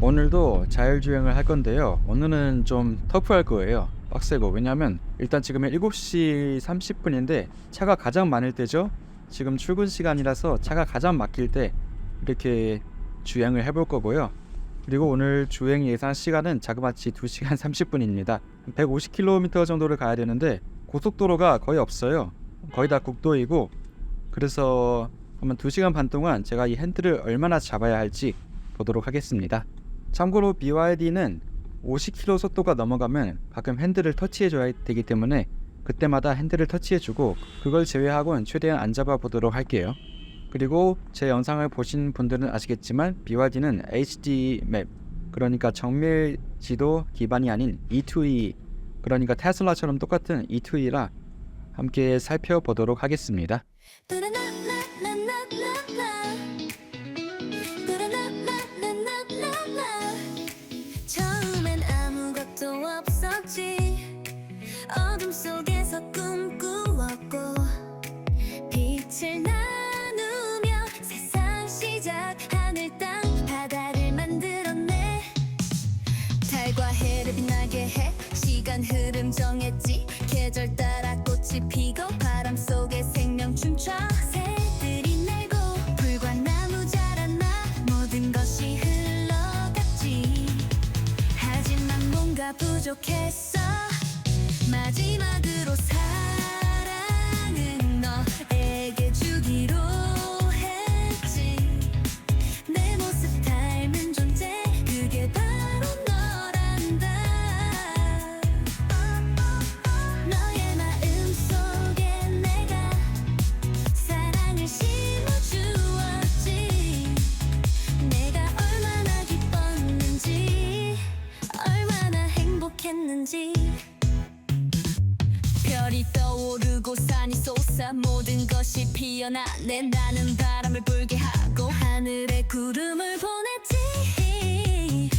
오늘도 자율주행을 할 건데요. 오늘은 좀 터프할 거예요. 빡세고 왜냐면 일단 지금 7시 30분인데 차가 가장 많을 때죠. 지금 출근 시간이라서 차가 가장 막힐 때 이렇게 주행을 해볼 거고요. 그리고 오늘 주행 예상 시간은 자그마치 2시간 30분입니다. 150km 정도를 가야 되는데 고속도로가 거의 없어요. 거의 다 국도이고 그래서 한번 2시간 반 동안 제가 이 핸들을 얼마나 잡아야 할지 보도록 하겠습니다. 참고로 BYD는 50km 속도가 넘어가면 가끔 핸들을 터치해 줘야 되기 때문에 그때마다 핸들을 터치해 주고 그걸 제외하고는 최대한 안 잡아 보도록 할게요. 그리고 제 영상을 보신 분들은 아시겠지만 BYD는 HD 맵 그러니까 정밀 지도 기반이 아닌 E2E 그러니까 테슬라처럼 똑같은 E2E라 함께 살펴보도록 하겠습니다. 달과 해를 빛나게 해? 시간 흐름 정했지. 계절 따라 꽃이 피고 바람 속에 생명 춤춰. 새들이 날고 풀과 나무 자라나 모든 것이 흘러갔지. 하지만 뭔가 부족했어. 마지막으로 사 것이 피어나네 나는 바람을 불게 하고 하늘에 구름을 보냈지.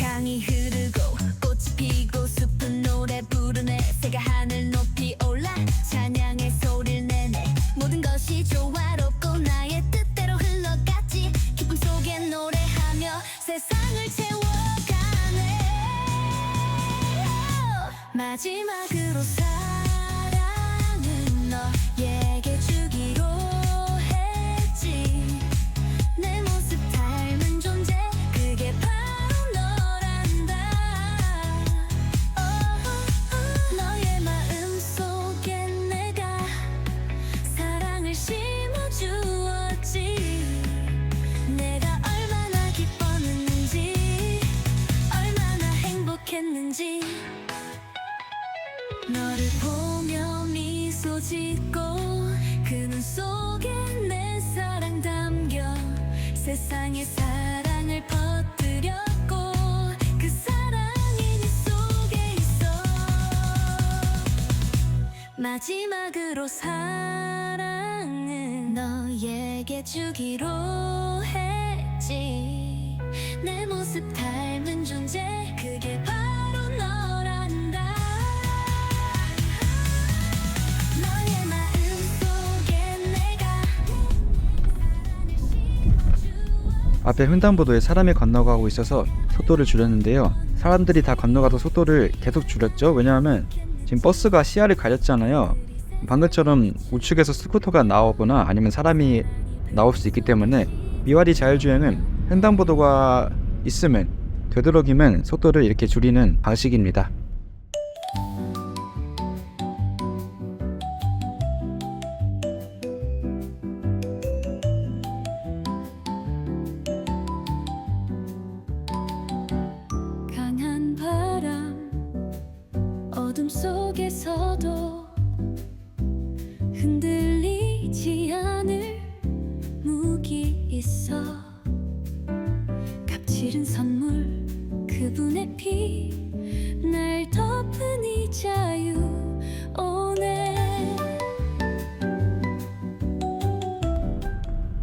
강이 흐르고 꽃이 피고 숲은 노래 부르네. 새가 하늘 높이 올라 찬양의 소리를 내네. 모든 것이 조화롭고 나의 뜻대로 흘러갔지. 기쁨 속에 노래하며 세상을 마지막으로 사 짓고 그 눈 속에 내 사랑 담겨 세상에 사랑을 퍼뜨렸고 그 사랑이 네 속에 있어. 마지막으로 사랑은 너에게 주기로 앞에 횡단보도에 사람이 건너가고 있어서 속도를 줄였는데요. 사람들이 다 건너가서 속도를 계속 줄였죠. 왜냐하면 지금 버스가 시야를 가렸잖아요. 방금처럼 우측에서 스쿠터가 나오거나 아니면 사람이 나올 수 있기 때문에 미와리 자율주행은 횡단보도가 있으면 되도록이면 속도를 이렇게 줄이는 방식입니다.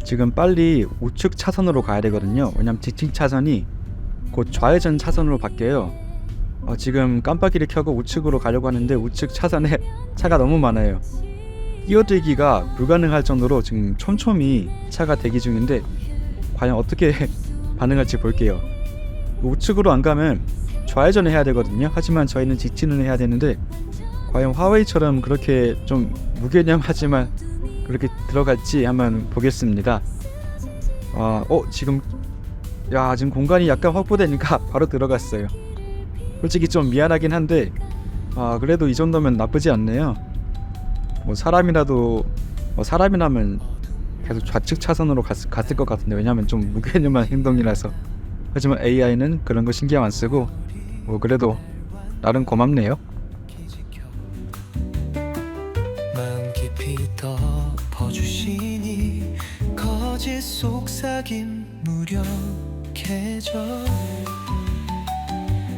지금 빨리 우측 차선으로 가야 되거든요. 왜냐면 직진 차선이 곧 좌회전 차선으로 바뀌어요. 어, 지금 깜빡이를 켜고 우측으로 가려고 하는데 우측 차선에 차가 너무 많아요. 끼어들기가 불가능할 정도로 지금 촘촘히 차가 대기 중인데 과연 어떻게 반응할지 볼게요. 우측으로 안 가면 좌회전을 해야 되거든요. 하지만 저희는 직진을 해야 되는데 과연 화웨이처럼 그렇게 좀 무개념하지만 그렇게 들어갈지 한번 보겠습니다. 아, 어 지금 야 지금 공간이 약간 확보되니까 바로 들어갔어요. 솔직히 좀 미안하긴 한데 아 그래도 이 정도면 나쁘지 않네요. 뭐 사람이라도 뭐 사람이라면 계속 좌측 차선으로 갔, 갔을 것 같은데 왜냐면 좀 무개념한 행동이라서 하지만 AI는 그런 거 신경 안 쓰고 뭐 그래도 나름 고맙네요. 거짓 속삭임 무력해져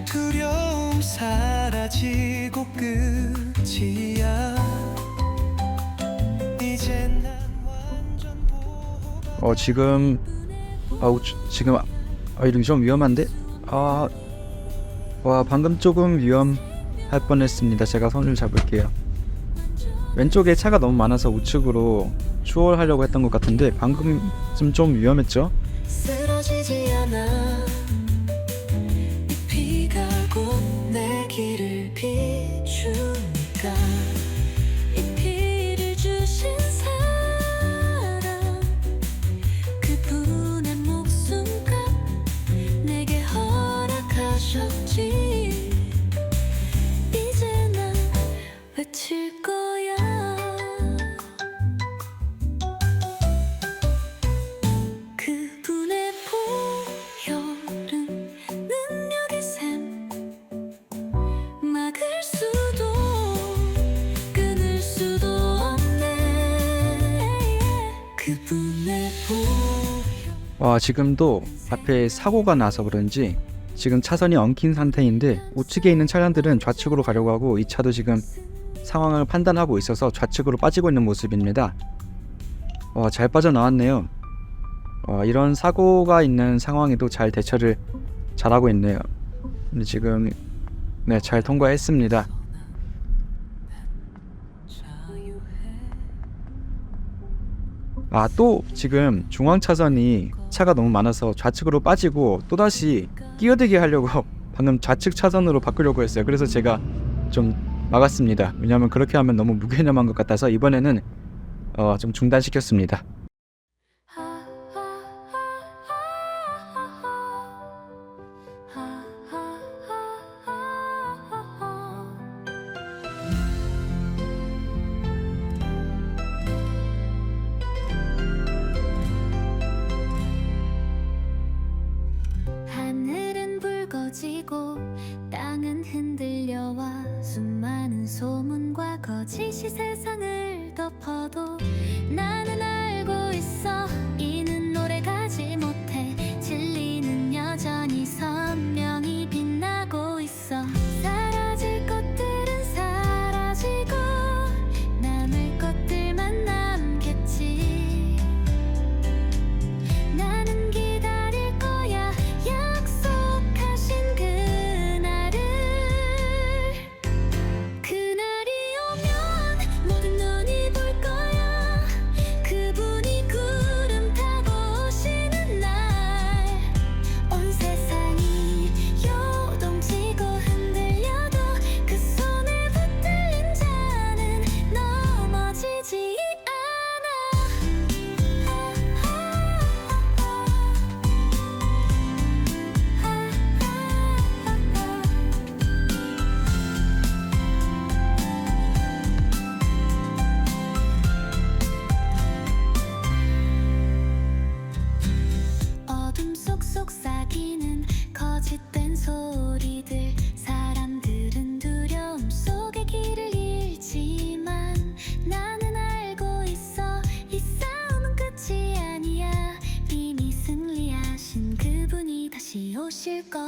두려움 사라지고 끝이야 이제 난 완전 보호 어 지금 아 우측 지금 아 이런 좀 위험한데 아와 방금 조금 위험할 뻔했습니다. 제가 손을 잡을게요. 왼쪽에 차가 너무 많아서 우측으로 추월하려고 했던 것 같은데 방금 좀좀 위험했죠? 와 지금도 앞에 사고가 나서 그런지 지금 차선이 엉킨 상태인데 우측에 있는 차량들은 좌측으로 가려고 하고 이 차도 지금 상황을 판단하고 있어서 좌측으로 빠지고 있는 모습입니다. 와 잘 빠져나왔네요. 와 이런 사고가 있는 상황에도 잘 대처를 잘하고 있네요. 지금 네 잘 통과했습니다. 아 또 지금 중앙 차선이 차가 너무 많아서 좌측으로 빠지고 또 다시 끼어들게 하려고 방금 좌측 차선으로 바꾸려고 했어요. 그래서 제가 좀 막았습니다. 왜냐하면 그렇게 하면 너무 무개념한 것 같아서 이번에는 어, 좀 중단시켰습니다.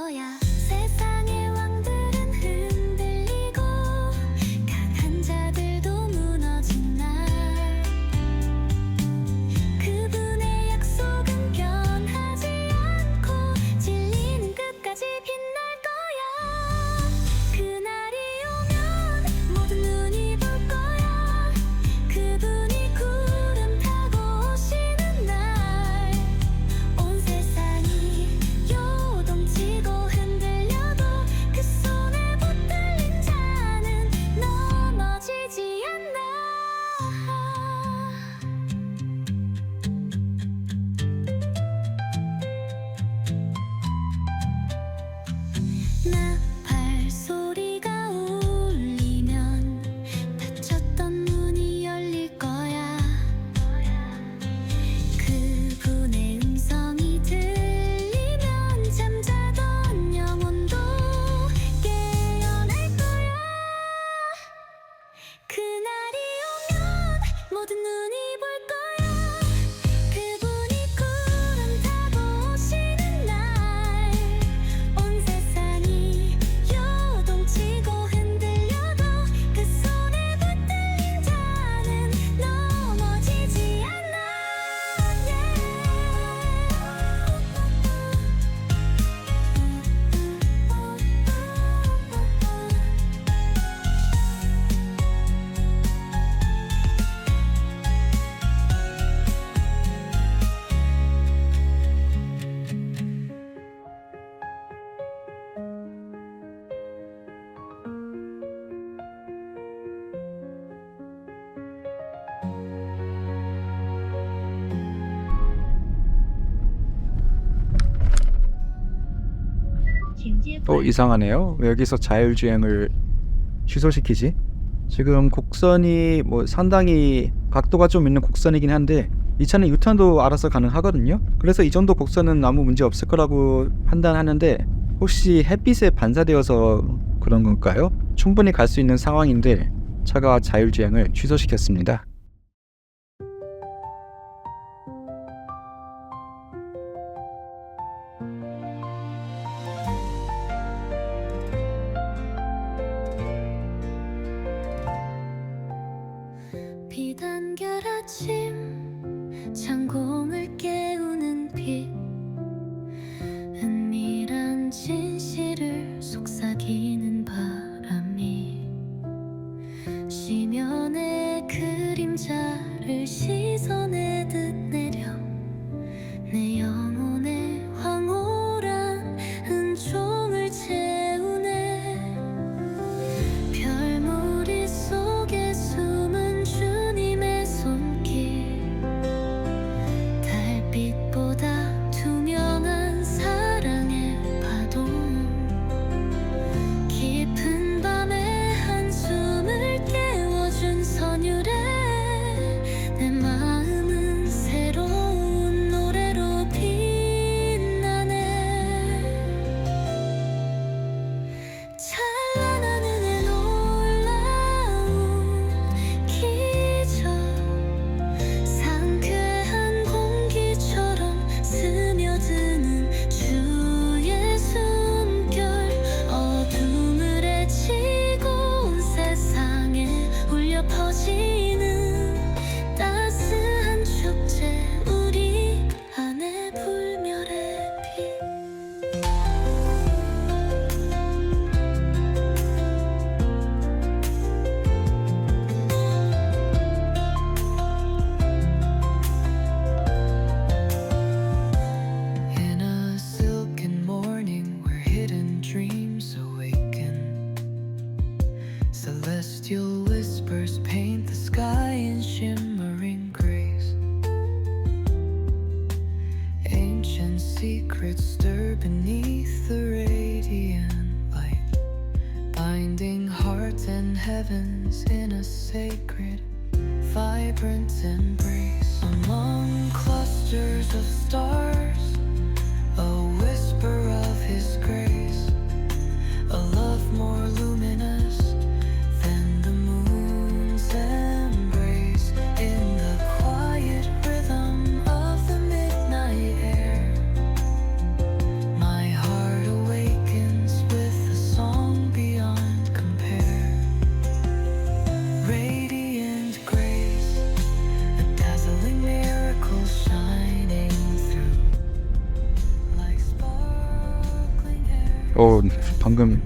오 어 이상하네요. 왜 여기서 자율주행을 취소시키지? 지금 곡선이 뭐 상당히 각도가 좀 있는 곡선이긴 한데 이 차는 유턴도 알아서 가능하거든요. 그래서 이 정도 곡선은 아무 문제 없을 거라고 판단하는데 혹시 햇빛에 반사되어서 그런 건가요? 충분히 갈 수 있는 상황인데 차가 자율주행을 취소시켰습니다. 아침 창고 抛弃。beneath the radiant light, binding hearts and heavens in a sacred, vibrant embrace. 어 방금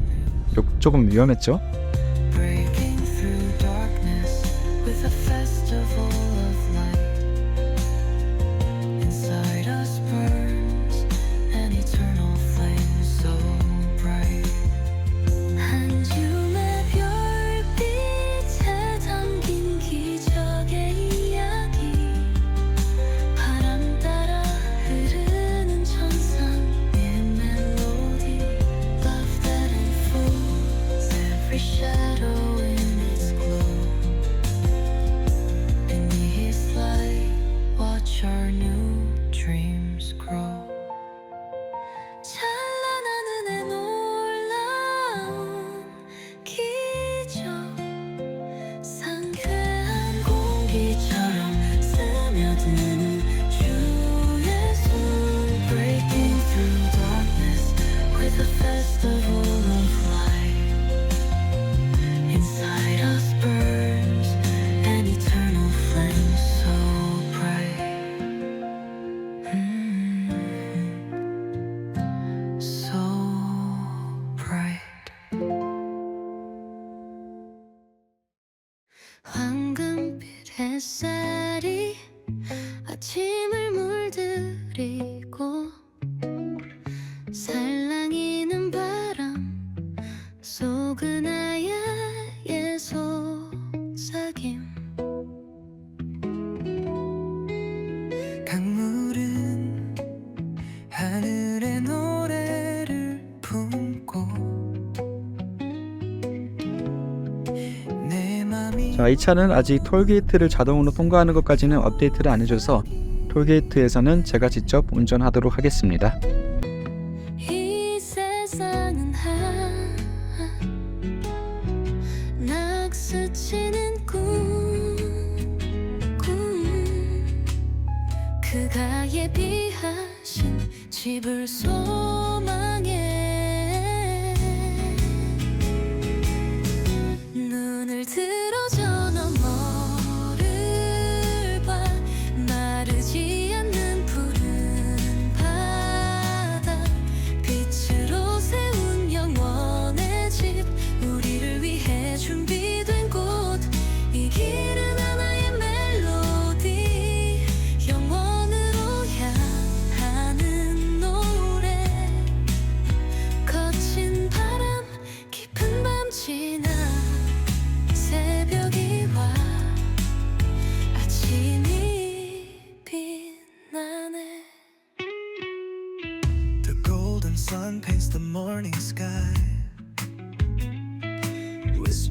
조금 위험했죠? 햇살이 아침을 물들이고 자, 이 차는 아직 톨게이트를 자동으로 통과하는 것까지는 업데이트를 안 해줘서 톨게이트에서는 제가 직접 운전하도록 하겠습니다.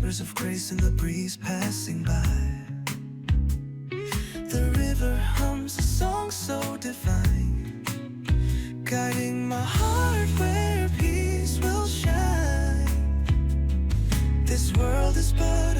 Whispers of grace in the breeze passing by. The river hums a song so divine, guiding my heart where peace will shine. This world is but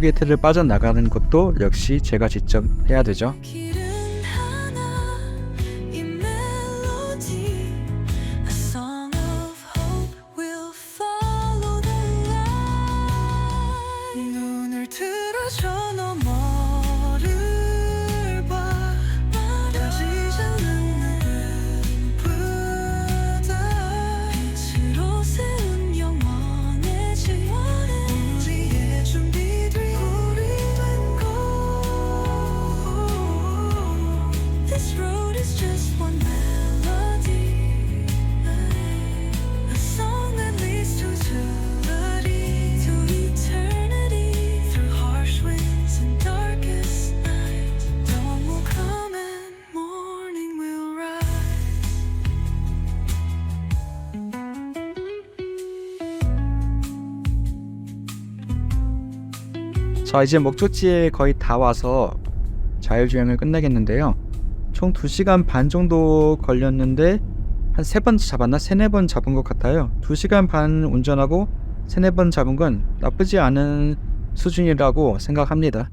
light 톨게이트를 빠져나가는 것도 역시 제가 직접 해야 되죠. 자 이제 목적지에 거의 다 와서 자율주행을 끝내겠는데요. 총 2시간 반 정도 걸렸는데 한 세 번 잡았나? 세네 번 잡은 것 같아요. 2시간 반 운전하고 세네 번 잡은 건 나쁘지 않은 수준이라고 생각합니다